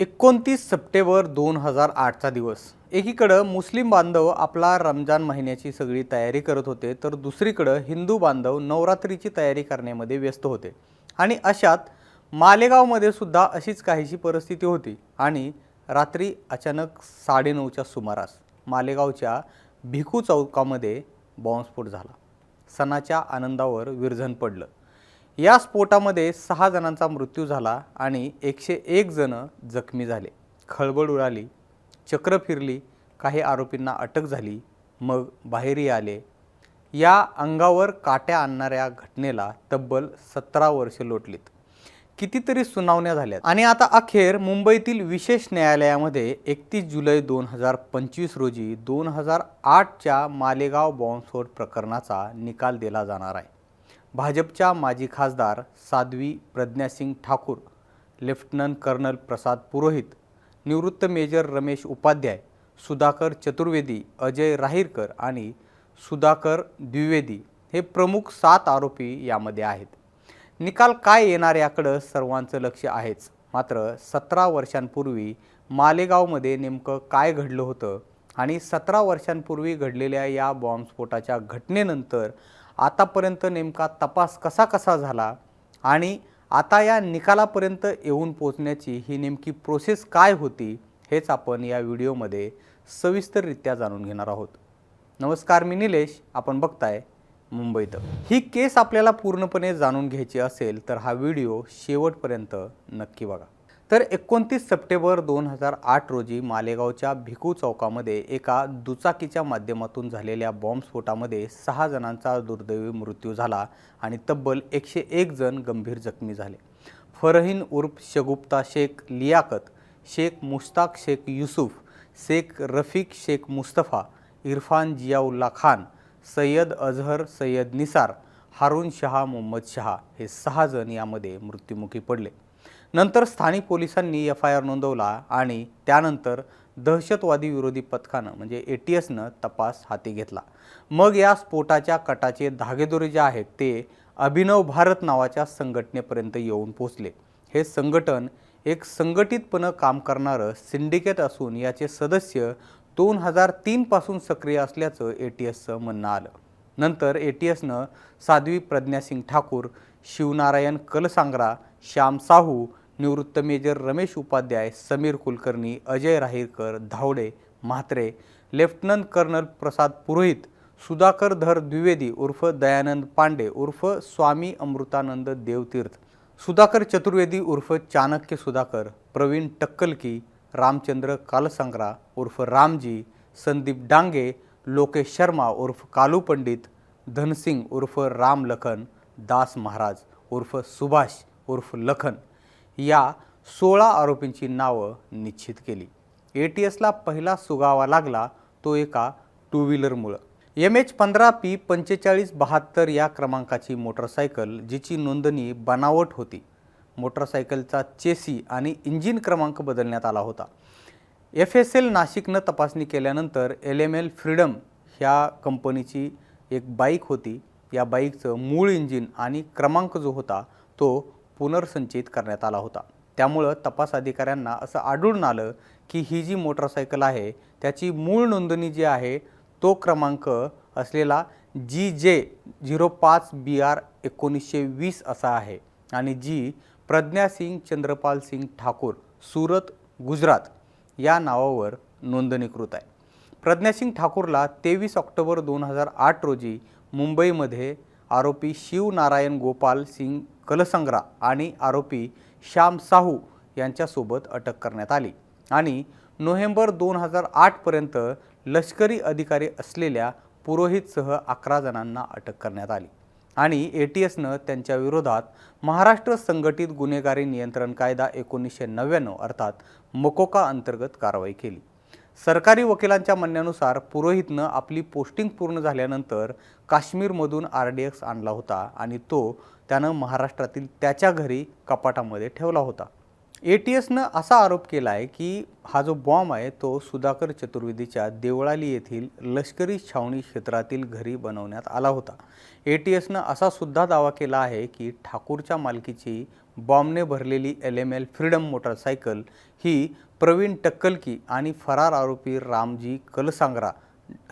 एकोणतीस सप्टेंबर दोन हजार आठचा दिवस. एकीकडं मुस्लिम बांधव आपला रमजान महिन्याची सगळी तयारी करत होते तर दुसरीकडं हिंदू बांधव नवरात्रीची तयारी करण्यामध्ये व्यस्त होते. आणि अशात मालेगावमध्ये सुद्धा अशीच काहीशी परिस्थिती होती. आणि रात्री अचानक साडेनऊच्या सुमारास मालेगावच्या भिकू चौकामध्ये बॉम्बस्फोट झाला. सणाच्या आनंदावर विरझन पडलं. या स्फोटामध्ये सहा जणांचा मृत्यू झाला आणि एकशे एक जण जखमी झाले. खळबळ उडाली चक्र फिरली काही आरोपींना अटक झाली मग बाहेरही आले. या अंगावर काट्या आणणाऱ्या घटनेला तब्बल सतरा वर्षे लोटलीत. कितीतरी सुनावण्या झाल्यात. आणि आता अखेर मुंबईतील विशेष न्यायालयामध्ये एकतीस जुलै दोन हजार पंचवीस रोजी दोन हजार आठच्या मालेगाव बॉम्बस्फोट प्रकरणाचा निकाल दिला जाणार आहे. भाजपच्या माजी खासदार साध्वी प्रज्ञासिंग ठाकूर लेफ्टनंट कर्नल प्रसाद पुरोहित निवृत्त मेजर रमेश उपाध्याय सुधाकर चतुर्वेदी अजय राहीरकर आणि सुधाकर द्विवेदी हे प्रमुख सात आरोपी यामध्ये आहेत. निकाल काय येणार याकडं सर्वांचं लक्ष आहेच. मात्र सतरा वर्षांपूर्वी मालेगावमध्ये नेमकं काय घडलं होतं आणि सतरा वर्षांपूर्वी घडलेल्या या बॉम्बस्फोटाच्या घटनेनंतर आतापर्यंत नेमका तपास कसा कसा झाला आणि आता या निकालापर्यंत येऊन पोचण्याची ही नेमकी प्रोसेस काय होती हेच आपण या व्हिडिओमध्ये सविस्तररित्या जाणून घेणार आहोत. नमस्कार मी निलेश. आपण बघताय मुंबईत. ही केस आपल्याला पूर्णपणे जाणून घ्यायची असेल तर हा व्हिडिओ शेवटपर्यंत नक्की बघा. तर एकोणतीस सप्टेंबर दोन हजार आठ रोजी मालेगावच्या भिकू चौकामध्ये एका दुचाकीच्या माध्यमातून झालेल्या बॉम्बस्फोटामध्ये सहा जणांचा दुर्दैवी मृत्यू झाला आणि तब्बल एकशे एक जण गंभीर जखमी झाले. फरहीन उर्फ शगुप्ता शेख लियाकत शेख मुश्ताक शेख युसुफ शेख रफिक शेख मुस्तफा इरफान जियाउल्ला खान सय्यद अझहर सय्यद निसार हारून शहा मोहम्मद शहा हे सहा जण यामध्ये मृत्युमुखी पडले. नंतर स्थानिक पोलिसांनी एफ आय आर नोंदवला आणि त्यानंतर दहशतवादी विरोधी पथकानं म्हणजे ए टी एसनं तपास हाती घेतला. मग या स्फोटाच्या कटाचे धागेदोरे जे आहेत ते अभिनव भारत नावाच्या संघटनेपर्यंत येऊन पोचले हे संघटन एक संघटितपणं काम करणारं सिंडिकेट असून याचे सदस्य दोन हजार तीनपासून सक्रिय असल्याचं ए टी एसचं म्हणणं आलं. नंतर ए टी एसनं साध्वी प्रज्ञासिंग ठाकूर शिवनारायण कलसांगरा श्याम साहू निवृत्त major Ramesh Upadhyay Sameer Kulkarni Ajay Rahirkar Dhawade Mhatre lieutenant colonel Prasad Purohit Sudhakar Dhar Dwivedi उर्फ दयानंद पांडे उर्फ स्वामी अमृतानंद देवतीर्थ सुधाकर चतुर्वेदी उर्फ चाणक्य सुधाकर प्रवीण टक्कलकी रामचंद्र कालसंग्रा उर्फ रामजी संदीप डांगे लोकेश शर्मा उर्फ कालू पंडित धनसिंग उर्फ राम लखन दास महाराज उर्फ सुभाष उर्फ लखन। या सोळा आरोपींची नावं निश्चित केली. ए टी एसला पहिला सुगावा लागला तो एका टू व्हीलरमुळं एम एच पंधरा पी पंचेचाळीस बहात्तर या क्रमांकाची मोटरसायकल जिची नोंदणी बनावट होती. मोटरसायकलचा चेसी आणि इंजिन क्रमांक बदलण्यात आला होता. एफ एस एल नाशिकनं तपासणी केल्यानंतर एल एम एल फ्रीडम ह्या कंपनीची एक बाईक होती. या बाईकचं मूळ इंजिन आणि क्रमांक जो होता तो पुनर्संचयित करण्यात आला होता. त्यामुळं तपास अधिकाऱ्यांना असं आढळून आलं की ही जी मोटरसायकल आहे त्याची मूळ नोंदणी जी आहे तो क्रमांक असलेला जी जे झिरो पाच बी आर एकोणीसशे वीस असा आहे आणि जी प्रज्ञा सिंग चंद्रपाल सिंग ठाकूर सुरत गुजरात या नावावर नोंदणीकृत आहे. प्रज्ञासिंग ठाकूरला तेवीस ऑक्टोबर दोन हजार आठ रोजी मुंबईमध्ये आरोपी शिवनारायण गोपाल सिंग कलसंग्रा आणि आरोपी श्याम साहू यांच्यासोबत अटक करण्यात आली. आणि नोव्हेंबर दोन हजार आठपर्यंत लष्करी अधिकारी असलेल्या पुरोहितसह अकरा जणांना अटक करण्यात आली. आणि ए टी एसनं त्यांच्या विरोधात महाराष्ट्र संघटित गुन्हेगारी नियंत्रण कायदा एकोणीसशे नव्याण्णव अर्थात मकोका अंतर्गत कारवाई केली. सरकारी वकिलांच्या म्हणण्यानुसार पुरोहितनं आपली पोस्टिंग पूर्ण झाल्यानंतर काश्मीरमधून आर डी एक्स आणला होता आणि तो त्यानं महाराष्ट्रातील त्याच्या घरी कपाटामध्ये ठेवला होता. ए टी एसनं असा आरोप केला आहे की हा जो बॉम्ब आहे तो सुधाकर चतुर्वेदीच्या देवळाली येथील लष्करी छावणी क्षेत्रातील घरी बनवण्यात आला होता. ए टी एसनं असा सुद्धा दावा केला आहे की ठाकूरच्या मालकीची बॉम्बने भरलेली L M L freedom motorcycle ही प्रवीण टक्कलकी आणि फरार आरोपी रामजी कलसांगरा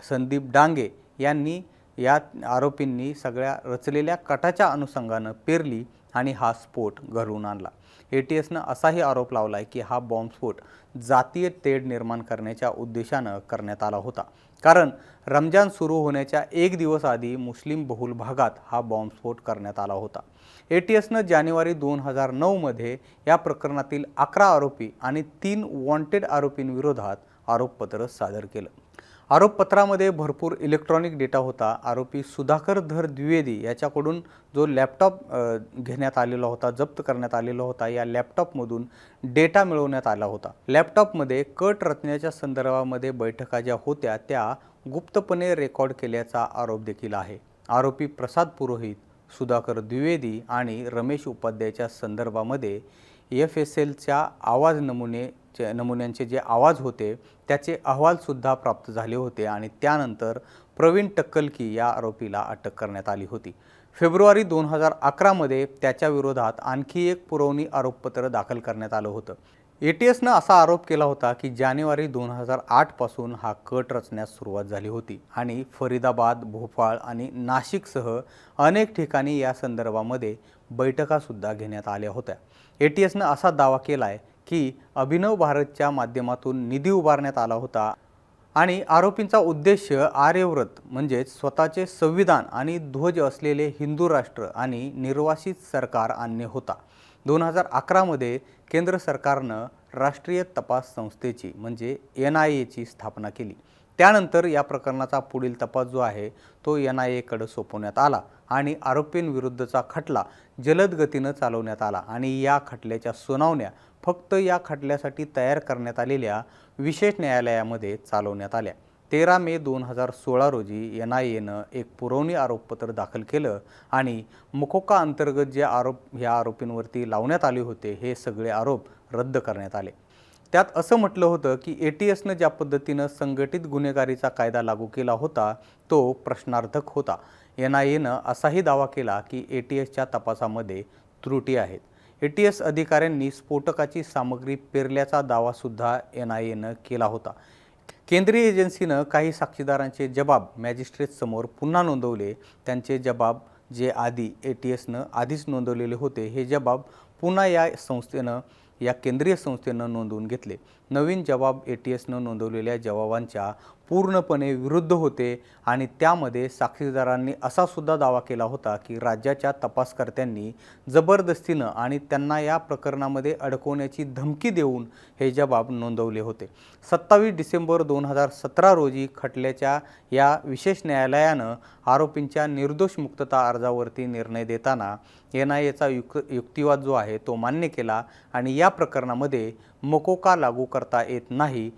संदीप डांगे यांनी या आरोपींनी सगळ्या रचलेल्या कटाच्या अनुषंगानं पेरली आणि हा स्फोट घडवून आणला. ए टी एसनं असाही आरोप लावला आहे की हा बॉम्बस्फोट जातीय तेढ निर्माण करण्याच्या उद्देशानं करण्यात आला होता. कारण रमजान सुरू होण्याच्या एक दिवस आधी मुस्लिम बहुल भागात हा बॉम्बस्फोट करण्यात आला होता. ए टी एसनं जानेवारी दोन हजार नऊमध्ये या प्रकरणातील अकरा आरोपी आणि तीन वॉन्टेड आरोपींविरोधात आरोपपत्र सादर केलं. आरोपपत्रामध्ये भरपूर इलेक्ट्रॉनिक डेटा होता. आरोपी सुधाकर धर द्विवेदी याच्याकडून जो लॅपटॉप घेण्यात आलेला होता जप्त करण्यात आलेला होता या लॅपटॉपमधून डेटा मिळवण्यात आला होता. लॅपटॉपमध्ये कट रचण्याच्या संदर्भामध्ये बैठका ज्या होत्या त्या गुप्तपणे रेकॉर्ड केल्याचा आरोप देखील आहे. आरोपी प्रसाद पुरोहित सुधाकर द्विवेदी आणि रमेश उपाध्यायच्या संदर्भामध्ये एफ एस एलच्या आवाज नमुने चे- नमुन्यांचे जे आवाज होते त्याचे अहवालसुद्धा प्राप्त झाले होते आणि त्यानंतर प्रवीण टक्कलकी या आरोपीला अटक करण्यात आली होती. फेब्रुवारी दोन हजार अकरामध्ये त्याच्या विरोधात आणखी एक पुरवणी आरोपपत्र दाखल करण्यात आलं होतं. ए टी एसनं असा आरोप केला होता की जानेवारी दोन हजार आठपासून हा कट रचण्यास सुरुवात झाली होती आणि फरीदाबाद भोपाळ आणि नाशिकसह अनेक ठिकाणी या संदर्भामध्ये बैठकासुद्धा घेण्यात आल्या होत्या. ए टी एसनं असा दावा केला आहे की अभिनव भारतच्या माध्यमातून निधी उभारण्यात आला होता. आणि आरोपींचा उद्देश आर्यव्रत म्हणजेच स्वतःचे संविधान आणि ध्वज असलेले हिंदू राष्ट्र आणि निर्वासित सरकार आणणे होता. दोन हजार अकरामध्ये केंद्र सरकारनं राष्ट्रीय तपास संस्थेची म्हणजे एन आय एची स्थापना केली. त्यानंतर या प्रकरणाचा पुढील तपास जो आहे तो एन आय एकडं सोपवण्यात आला आणि आरोपींविरुद्धचा खटला जलद गतीनं चालवण्यात आला आणि या खटल्याच्या सुनावण्या फक्त या खटल्यासाठी तयार करण्यात आलेल्या विशेष न्यायालयामध्ये चालवण्यात आल्या. तेरा मे दोन हजार सोळा रोजी एन आय एनं एक पुरवणी आरोपपत्र दाखल केलं आणि मुकोका अंतर्गत जे आरोप ह्या आरोपींवरती लावण्यात आले होते हे सगळे आरोप रद्द करण्यात आले. त्यात असं म्हटलं होतं की ए टी एसनं ज्या पद्धतीनं संघटित गुन्हेगारीचा कायदा लागू केला होता तो प्रश्नार्थक होता. एन आय एनं असाही दावा केला की ए टी एसच्या तपासामध्ये त्रुटी आहेत. ए टी एस अधिकाऱ्यांनी स्फोटकाची सामग्री पेरल्याचा दावासुद्धा एन आय एनं केला होता. केंद्रीय एजन्सीनं काही साक्षीदारांचे जबाब मॅजिस्ट्रेटसमोर पुन्हा नोंदवले. त्यांचे जबाब जे आधी ए टी एसनं आधीच नोंदवलेले होते हे जबाब पुन्हा या संस्थेनं या केंद्रीय संस्थेनं नोंदवून घेतले. नवीन जबाब ए टी एसनं नोंदवलेल्या जबाबांच्या पूर्णपणे विरुद्ध होते आणि त्यामध्ये साक्षीदारांनी असा सुद्धा दावा केला होता की राज्याच्या तपासकर्त्यांनी जबरदस्तीनं आणि त्यांना या प्रकरणामध्ये अडकवण्याची धमकी देऊन हे जबाब नोंदवले होते. सत्तावीस डिसेंबर दोन हजार सतरा रोजी खटल्याच्या या विशेष न्यायालयानं आरोपींच्या निर्दोष मुक्तता अर्जावरती निर्णय देताना एन आय एचा युक युक्तिवाद जो आहे तो मान्य केला आणि या प्रकरणामध्ये मकोका लागू करता येत नाही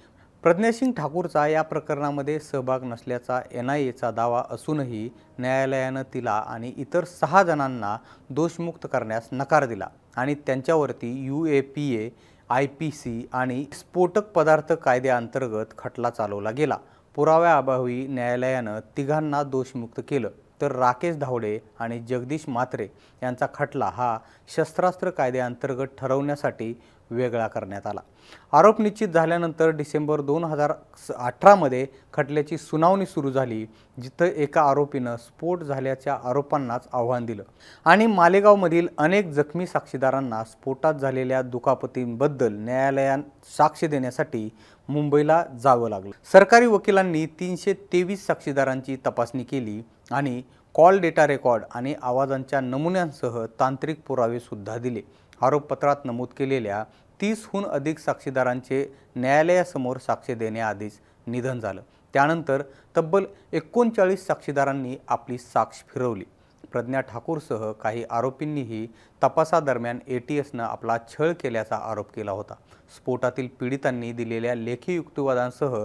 प्रज्ञासिंग ठाकूरचा या प्रकरणामध्ये सहभाग नसल्याचा एन आय एचा दावा असूनही न्यायालयानं तिला आणि इतर सहा जणांना दोषमुक्त करण्यास नकार दिला आणि त्यांच्यावरती U A P A I P C आणि स्फोटक पदार्थ कायद्याअंतर्गत खटला चालवला गेला. पुराव्याअभावी न्यायालयानं तिघांना दोषमुक्त केलं. तर राकेश धावडे आणि जगदीश म्हात्रे यांचा खटला हा शस्त्रास्त्र कायद्याअंतर्गत ठरवण्यासाठी वेगळा करण्यात आला. आरोप निश्चित झाल्यानंतर डिसेंबर दोन हजार अठरामध्ये खटल्याची सुनावणी सुरू झाली जिथं एका आरोपीनं स्फोट झाल्याच्या आरोपांनाच आव्हान दिलं. आणि मालेगावमधील अनेक जखमी साक्षीदारांना स्फोटात झालेल्या दुखापतींबद्दल न्यायालयात साक्ष देण्यासाठी मुंबईला जावं लागलं. सरकारी वकिलांनी तीनशे तेवीस साक्षीदारांची तपासणी केली आणि कॉल डेटा रेकॉर्ड आणि आवाजांच्या नमुन्यांसह तांत्रिक पुरावेसुद्धा दिले. आरोपपत्रात नमूद केलेल्या तीसहून अधिक साक्षीदारांचे न्यायालयासमोर साक्ष देण्याआधीच निधन झालं. त्यानंतर तब्बल एकोणचाळीस साक्षीदारांनी आपली साक्ष फिरवली. प्रज्ञा ठाकूरसह काही आरोपींनीही तपासादरम्यान ए टी एसनं आपला छळ केल्याचा आरोप केला होता. स्फोटातील पीडितांनी दिलेल्या लेखी युक्तिवादांसह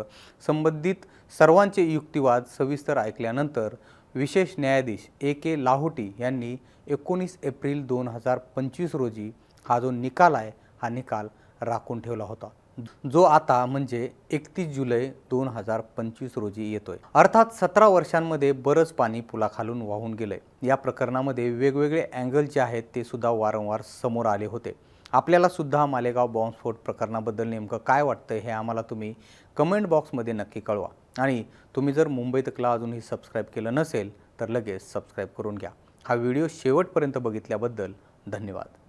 संबंधित सर्वांचे युक्तिवाद सविस्तर ऐकल्यानंतर विशेष न्यायाधीश ए के लाहोटी यांनी एकोणीस एप्रिल दोन हजार पंचवीस रोजी हा जो निकाल आहे हा निकाल राखून ठेवला होता. जो आता म्हणजे एकतीस जुलै दोन हजार पंचवीस रोजी येतोय. अर्थात सतरा वर्षांमध्ये बरंच पाणी पुलाखालून वाहून गेलंय. या प्रकरणामध्ये वेगवेगळे अँगल जे आहेत ते सुद्धा वारंवार समोर आले होते. आपल्याला सुद्धा मालेगाव बॉम्बस्फोट प्रकरणाबद्दल नेमकं काय वाटतं हे आम्हाला तुम्ही कमेंट बॉक्समध्ये नक्की कळवा. आणि तुम्ही जर मुंबई तकला अजूनही सबस्क्राईब केलं नसेल तर लगेच सबस्क्राईब करून घ्या. हा व्हिडिओ शेवटपर्यंत बघितल्याबद्दल धन्यवाद.